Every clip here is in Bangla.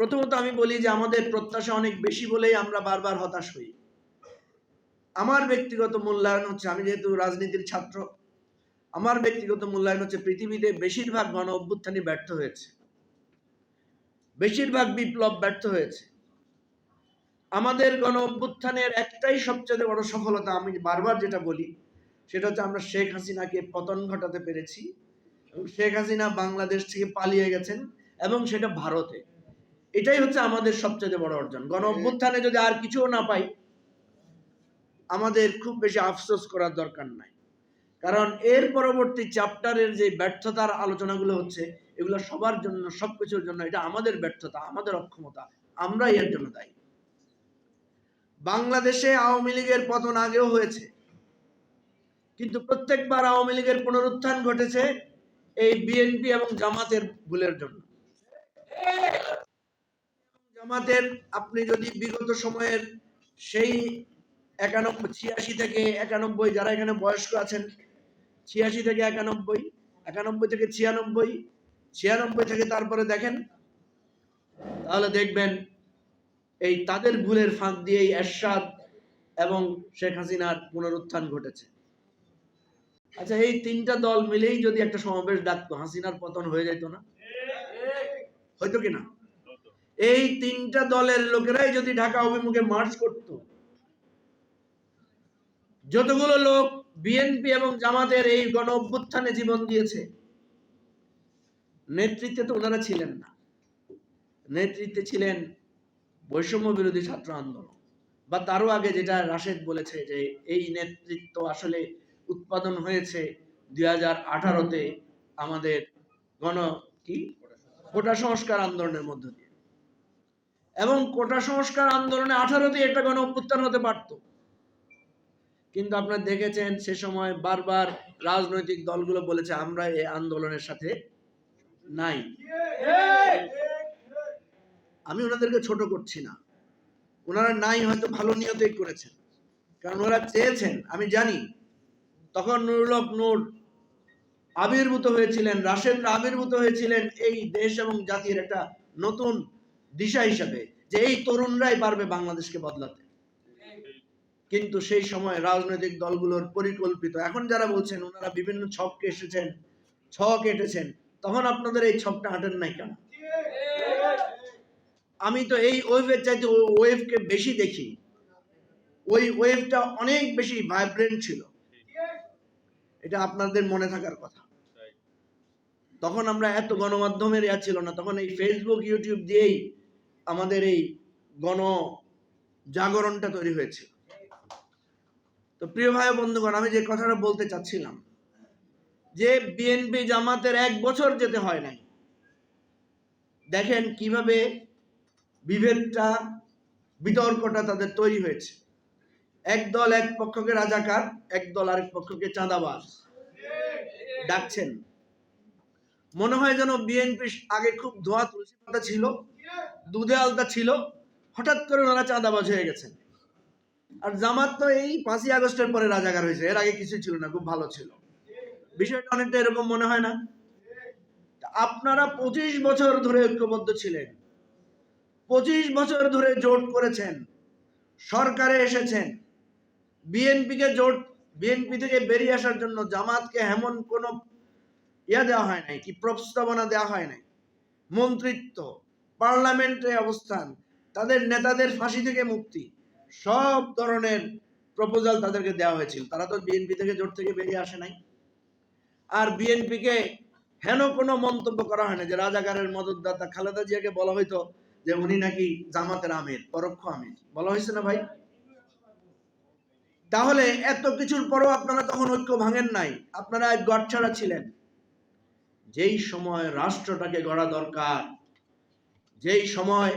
প্রথমত আমি বলি যে আমাদের প্রত্যাশা অনেক বেশি বলেই আমরা বারবার হতাশ হই। আমার ব্যক্তিগত মূল্যায়ন হচ্ছে, আমি যেহেতু রাজনীতির ছাত্র, আমার ব্যক্তিগত মূল্যায়ন হচ্ছে পৃথিবীতে বেশিরভাগ গণ অভ্যুত্থানই ব্যর্থ হয়েছে। বেশিরভাগ বিপ্লব ব্যর্থ হয়েছে। আমাদের গণ অভ্যুত্থানের একটাই সবচেয়ে বড় সফলতা, আমি বারবার যেটা বলি, সেটা হচ্ছে আমরা শেখ হাসিনাকে পতন ঘটাতে পেরেছি এবং শেখ হাসিনা বাংলাদেশ থেকে পালিয়ে গেছেন এবং সেটা ভারতে। এটাই হচ্ছে আমাদের সবচেয়ে বড় অর্জন। গণ অভ্যুত্থানে যদি আর কিছুও না পাই, আমাদের খুব বেশি আফসোস করার দরকার নাই। কারণ এর পরবর্তী চ্যাপ্টারের যে ব্যর্থতার আলোচনাগুলো হচ্ছে, এগুলো সবার জন্য, সবকিছুর জন্য এটা আমাদের ব্যর্থতা, আমাদের অক্ষমতা, আমরাই এর জন্য দায়ী। বাংলাদেশে আওয়ামী লীগের পতন আগেও হয়েছে। কিন্তু প্রত্যেকবার আওয়ামী লীগের পুনরুত্থান ঘটেছে এই বিএনপি এবং জামাতের ভুলের জন্য। জামাতের আপনি যদি বিগত সময়ের সেই একানব্বই, ছিয়াশি থেকে একানব্বই, যারা এখানে বয়স্ক আছেন, ছিয়াশি থেকে একানব্বই একানব্বই থেকে ছিয়ানব্বই ছিয়ানব্বই থেকে তারপরে দেখেন, তাহলে দেখবেন এই তাদের ভুলের ফাঁক দিয়েই এরশাদ এবং শেখ হাসিনার পুনরুত্থান ঘটেছে। আচ্ছা এই তিনটা দল মিলেই যদি একটা সমাবেশ ডাকতো, হাসিনার পতন হয়ে যেত না? হয়তো কিনা এই তিনটা দলের লোকেরাই যদি ঢাকা অভিমুখে মার্চ করত। যতগুলো লোক বিএনপি এবং জামাতের এই গণ অভ্যুত্থানে জীবন দিয়েছে, নেতৃত্বে তো ওনারা ছিলেন না। নেতৃত্বে ছিলেন বৈষম্য বিরোধী ছাত্র আন্দোলন। বা তারও আগে যেটা রাশেদ বলেছে যে এই নেতৃত্ব আসলে উৎপাদন হয়েছে দুই হাজার আঠারোতে আমাদের গণ কি? কোটা সংস্কার আন্দোলনের মধ্য দিয়ে। এবং কোটা সংস্কার আন্দোলনে আঠারোতে একটা গণ অভ্যুত্থান হতে পারত। কিন্তু আপনারা দেখেছেন সে সময় বারবার রাজনৈতিক দলগুলো বলেছে, আমরা এই আন্দোলনের সাথে নাই। আমি ওনাদেরকে ছোট করছি না। ওনারা নাই হয়তো ভালো নিয়তেই করেছেন। কারণ ওরা চেয়েছেন, আমি জানি। তখন নুরুল হক নূর আবির্ভূত হয়েছিলেন, রাশেদরা আবির্ভূত হয়েছিলেন এই দেশ এবং জাতির একটা নতুন দিশা হিসাবে যে এই তরুণরাই পারবে বাংলাদেশকে বদলাতে। কিন্তু সেই সময় রাজনৈতিক দলগুলোর পরিকল্পিত, এখন যারা বলছেন ওনারা বিভিন্ন ছককে এসেছেন ছক এঁটেছেন, তখন আপনাদের এই ছকটা হাঁটেন নাই কেন? আমি তো এই ওয়েভের চাইতে ওয়েভকে বেশি দেখি। ওই ওয়েভটা অনেক বেশি ভাইব্রেন্ট ছিল। এটা আপনাদের মনে থাকার কথা। তখন আমরা এত গণমাধ্যমের ইয়া ছিল না, তখন এই ফেসবুক ইউটিউব দিয়েই আমাদের এই গণ জাগরণটা তৈরি হয়েছিল তো প্রিয় ভাই বন্ধুগণ, আমি যে কথাটা বলতে চাচ্ছিলাম, যে বিএনপি জামাতের এক বছর যেতে হয় নাই, দেখেন কীভাবে বিভেদটা, বিতর্কটা তাদের তৈরি হয়েছে। এক দল এক পক্ষকে রাজাকার, এক দল আরেক পক্ষকে চাঁদাবাজ। ডাকছেন। মনে হয় যেন বিএনপি আগে খুব ধোয়া তুলসী পাতা ছিল দুধে আলতা ছিল, হঠাৎ করে ওনারা চাঁদাবাজ হয়ে গেছেন আর জামাত তো এই পাঁচই আগস্টের পরে রাজাকার হয়েছে, এর আগে কিছু ছিল না, খুব ভালো ছিল। বিষয়টা অনেকটা এরকম মনে হয় না? আপনারা পঁচিশ বছর ধরে ঐক্যবদ্ধ ছিলেন, পঁচিশ বছর ধরে জোট করেছেন, সরকারে এসেছেন, বিএনপিকে জোট, বিএনপি থেকে বেরিয়ে আসার জন্য জামাতকে এমন কোন ইয়া দেওয়া হয় নাই কি, প্রস্তাবনা দেওয়া হয় নাই, মন্ত্রিত্ব পার্লামেন্টে অবস্থান, তাদের নেতাদের ফাঁসি থেকে মুক্তি, সব ধরনের প্রপোজাল তাদেরকে দেওয়া হয়েছিল। তারা তো বিএনপি থেকে জোট থেকে বেরিয়ে আসে নাই। আর বিএনপিকে হেন কোনো মন্তব্য করা হয় না যে রাজাকারের মদতদাতা খালেদা জিয়াকে বলা হয়তো যে উনি নাকি জামাতের আমির, পরোক্ষ আমির। বলা হয়েছে না ভাই? তাহলে এত কিছুর পরও আপনারা তখন ঐক্য ভাঙেন নাই। আপনারা গড় ছাড়া ছিলেন। যেই সময় রাষ্ট্রটাকে গড়া দরকার যেই সময়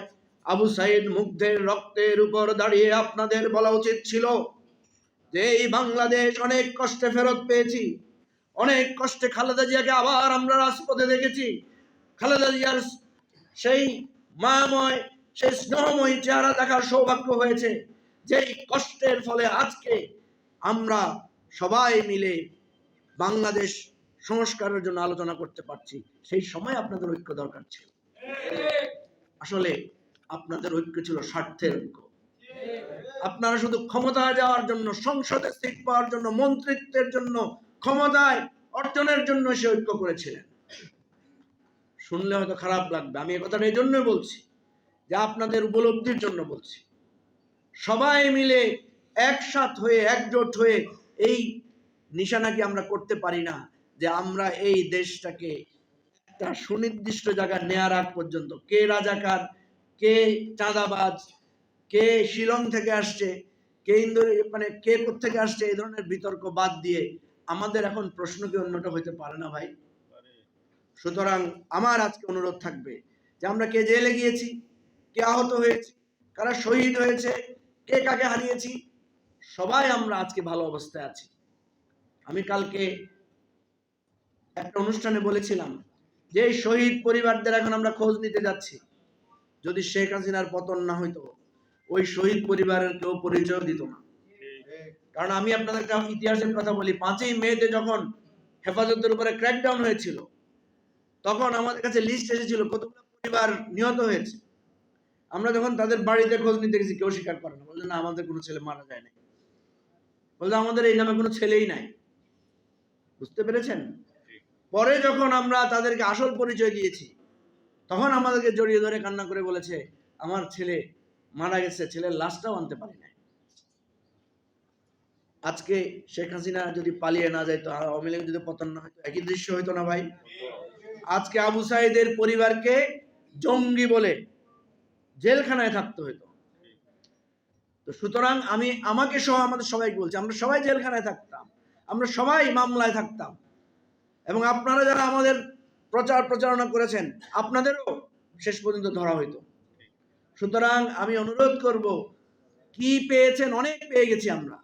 আবু সাইদ মুগ্ধের রক্তের উপর দাঁড়িয়ে আপনাদের বলা উচিত ছিল যে এই বাংলাদেশ অনেক কষ্টে ফেরত পেয়েছি। অনেক কষ্টে খালেদা জিয়াকে আবার আমরা রাজপথে দেখেছি। খালেদা জিয়ার সেই মায়াময়, সেই স্নেহময় চেহারা দেখার সৌভাগ্য হয়েছে। যেই কষ্টের ফলে আজকে আমরা সবাই মিলে বাংলাদেশ সংস্কারের জন্য আলোচনা করতে পারছি। সেই সময় আপনাদের ঐক্য দরকার ছিল। আসলে আপনাদের ঐক্য ছিল স্বার্থের ঐক্য। আপনারা শুধু ক্ষমতায় যাওয়ার জন্য, সংসদে সিট পাওয়ার জন্য, মন্ত্রিত্বের জন্য, ক্ষমতায় অর্জনের জন্য সে ঐক্য করেছিলেন। শুনলে হয়তো খারাপ লাগবে, আমি এ কথাটা এই জন্যই বলছি, যে আপনাদের উপলব্ধির জন্য বলছি। সবাই মিলে একসাথ হয়ে, একজোট হয়ে এই নিশানাকে আমরা করতে পারি না যে আমরা এই দেশটাকে একটা সুনির্দিষ্ট জায়গায় নেয়ার আগ পর্যন্ত। কে রাজাকার, কে চাঁদাবাজ, কে শিলং থেকে আসছে, কে ইন্দোর মানে কে থেকে আসছে, এই ধরনের বিতর্ক বাদ দিয়ে আমাদের এখন প্রশ্ন কি অন্যটা হইতে পারে না ভাই? সুতরাং আমার আজকে অনুরোধ থাকবে যে আমরা কে জেলে গিয়েছি, কে আহত হয়েছি, কারা শহীদ হয়েছে, কে কাকে হারিয়েছি, সবাই আমরা আজকে ভালো অবস্থায় আছি। আমি কালকে একটা অনুষ্ঠানে বলেছিলাম যে শহীদ পরিবারদের এখন আমরা খোঁজ নিতে যাচ্ছি, যদি শেখ হাসিনার পতন না হইতো, ওই শহীদ পরিবারের কেউ পরিচয় দিত না। কারণ আমি আপনাদের একটা ইতিহাসের কথা বলি, পাঁচই মেতে যখন হেফাজতের উপরে ক্র্যাকডাউন হয়েছিল, তখন আমাদের কাছে লিস্ট এসেছিল কতগুলো পরিবার নিহত হয়েছে। আমরা যখন তাদের বাড়িতে খোঁজ নিতে গেছি, কেউ স্বীকার করে না। বলছে, না, আমাদের কোনো ছেলে মারা যায় নাই বলছে, আমাদের এই নামে কোনো ছেলেই নাই। বুঝতে পেরেছেন? পরে যখন আমরা তাদেরকে আসল পরিচয় দিয়েছি, তখন আমাদেরকে জড়িয়ে ধরে কান্না করে বলেছে, আমার ছেলে মারা গেছে, ছেলের লাশটাও আনতে পারি নাই। আজকে শেখ হাসিনা যদি পালিয়ে না যায়, তো আওয়ামী যদি পতন না হয়তো একই দৃশ্য হইতো না ভাই? আজকে আবু সাইদের পরিবারকে জঙ্গি বলে জেলখানায় থাকতে হইতো। তো সুতরাং আমি, আমাকে সহ আমাদের সবাইকে বলছি, আমরা সবাই জেলখানায় থাকতাম, আমরা সবাই মামলায় থাকতাম। এবং আপনারা যারা আমাদের প্রচার প্রচারণা করেছেন, আপনাদেরও শেষ পর্যন্ত ধরা হইতো। সুতরাং আমি অনুরোধ করব, কি পেয়েছেন, অনেক পেয়ে গেছি আমরা।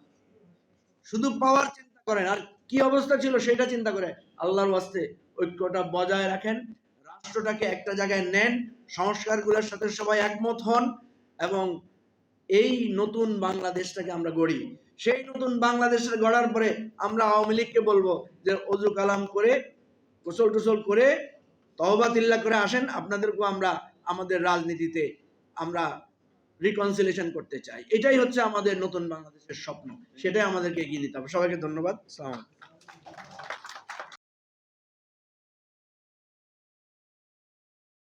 শুধু পাওয়ার চিন্তা করেন, আর কি অবস্থা ছিল সেটা চিন্তা করে আল্লাহর ওয়াস্তে ঐক্যটা বজায় রাখেন, রাষ্ট্রটাকে একটা জায়গায় নেন, সংস্কারগুলোর সাথে সবাই একমত হন, এবং এই নতুন বাংলাদেশটাকে আমরা গড়ি। সেই নতুন বাংলাদেশের গড়ার পরে আমরা আওয়ামী লীগকে বলব যে অজু কালাম করে, গোসল টুসল করে তহবা তিল্লা করে আসেন। আপনাদেরকেও আমরা আমাদের রাজনীতিতে আমরা রিকনসিলেশন করতে চাই। এটাই হচ্ছে আমাদের নতুন বাংলাদেশের স্বপ্ন। সেটাই আমাদেরকে এগিয়ে দিতে হবে। সবাইকে ধন্যবাদ। সালাম